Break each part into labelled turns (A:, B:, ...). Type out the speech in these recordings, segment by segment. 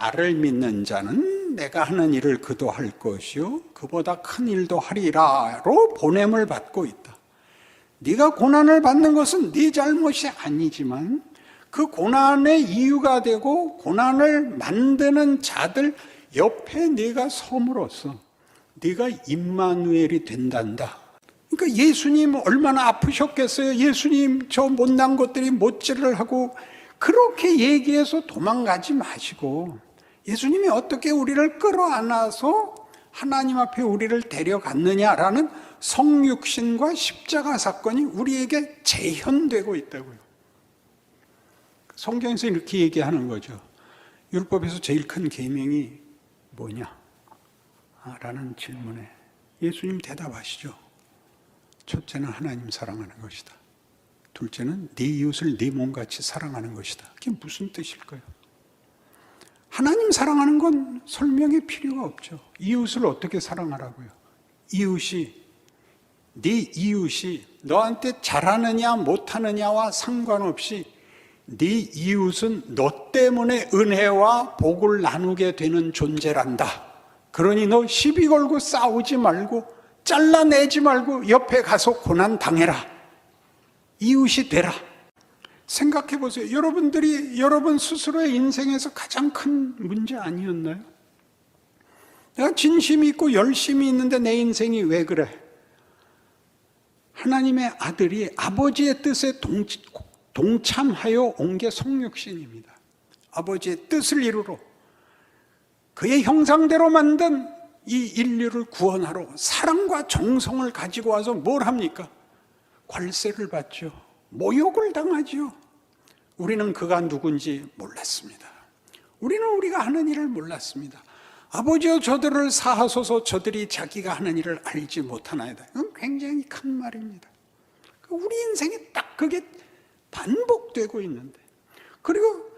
A: 나를 믿는 자는 내가 하는 일을 그도 할 것이요 그보다 큰 일도 하리라로 보냄을 받고 있다. 네가 고난을 받는 것은 네 잘못이 아니지만 그 고난의 이유가 되고 고난을 만드는 자들 옆에 네가 섬으로써 네가 임마누엘이 된단다. 그러니까 예수님 얼마나 아프셨겠어요. 예수님 저 못난 것들이 못질을 하고 그렇게 얘기해서 도망가지 마시고 예수님이 어떻게 우리를 끌어안아서 하나님 앞에 우리를 데려갔느냐라는 성육신과 십자가 사건이 우리에게 재현되고 있다고요. 성경에서 이렇게 얘기하는 거죠. 율법에서 제일 큰 계명이 뭐냐? 아, 라는 질문에 예수님 대답하시죠. 첫째는 하나님 사랑하는 것이다. 둘째는 네 이웃을 네 몸같이 사랑하는 것이다. 그게 무슨 뜻일까요? 하나님 사랑하는 건 설명이 필요가 없죠. 이웃을 어떻게 사랑하라고요? 이웃이 네 이웃이 너한테 잘하느냐 못하느냐와 상관없이 네 이웃은 너 때문에 은혜와 복을 나누게 되는 존재란다. 그러니 너 시비 걸고 싸우지 말고 잘라내지 말고 옆에 가서 고난 당해라. 이웃이 되라. 생각해 보세요. 여러분들이 여러분 스스로의 인생에서 가장 큰 문제 아니었나요? 내가 진심이 있고 열심히 있는데 내 인생이 왜 그래? 하나님의 아들이 아버지의 뜻에 동, 동참하여 온 게 성육신입니다. 아버지의 뜻을 이루러 그의 형상대로 만든 이 인류를 구원하러 사랑과 정성을 가지고 와서 뭘 합니까? 관세를 받죠. 모욕을 당하죠. 우리는 그가 누군지 몰랐습니다. 우리는 우리가 하는 일을 몰랐습니다. 아버지여 저들을 사하소서 저들이 자기가 하는 일을 알지 못하나이다. 이건 굉장히 큰 말입니다. 우리 인생에 딱 그게 반복되고 있는데. 그리고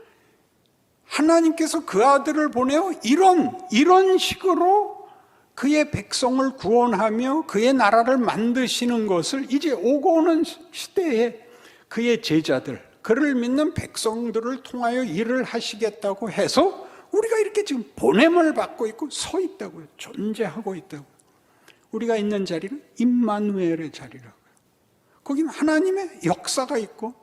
A: 하나님께서 그 아들을 보내어 이런, 이런 식으로 그의 백성을 구원하며 그의 나라를 만드시는 것을 이제 오고 오는 시대에 그의 제자들, 그를 믿는 백성들을 통하여 일을 하시겠다고 해서 우리가 이렇게 지금 보냄을 받고 있고 서 있다고요. 존재하고 있다고. 우리가 있는 자리는 임마누엘의 자리라고요. 거기는 하나님의 역사가 있고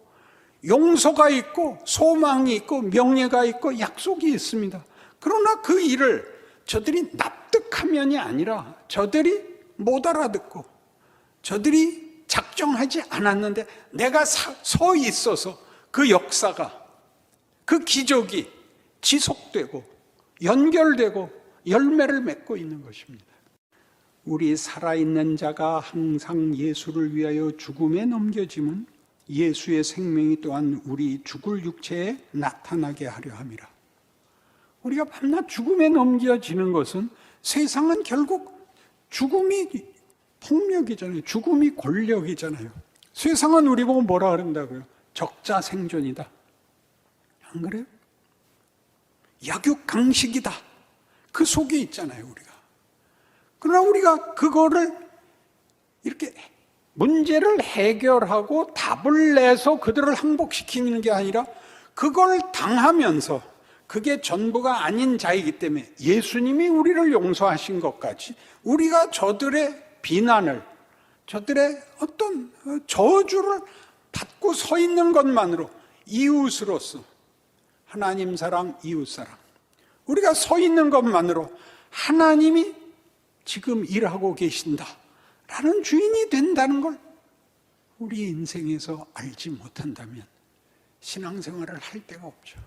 A: 용서가 있고 소망이 있고 명예가 있고 약속이 있습니다. 그러나 그 일을 저들이 납득하면이 아니라 저들이 못 알아듣고 저들이 작정하지 않았는데 내가 서 있어서 그 역사가 그 기적이 지속되고 연결되고 열매를 맺고 있는 것입니다. 우리 살아있는 자가 항상 예수를 위하여 죽음에 넘겨짐은 예수의 생명이 또한 우리 죽을 육체에 나타나게 하려 함이라. 우리가 밤낮 죽음에 넘겨지는 것은 세상은 결국 죽음이 폭력이잖아요. 죽음이 권력이잖아요. 세상은 우리 보고 뭐라 그런다고요? 적자 생존이다. 안 그래요? 약육강식이다. 그 속에 있잖아요, 우리가. 그러나 우리가 그거를 이렇게 문제를 해결하고 답을 내서 그들을 항복시키는 게 아니라 그걸 당하면서 그게 전부가 아닌 자이기 때문에 예수님이 우리를 용서하신 것 같이 우리가 저들의 비난을 저들의 어떤 저주를 받고 서 있는 것만으로 이웃으로서 하나님 사랑, 이웃 사랑. 우리가 서 있는 것만으로 하나님이 지금 일하고 계신다. 라는 주인이 된다는 걸 우리 인생에서 알지 못한다면 신앙생활을 할 데가 없죠.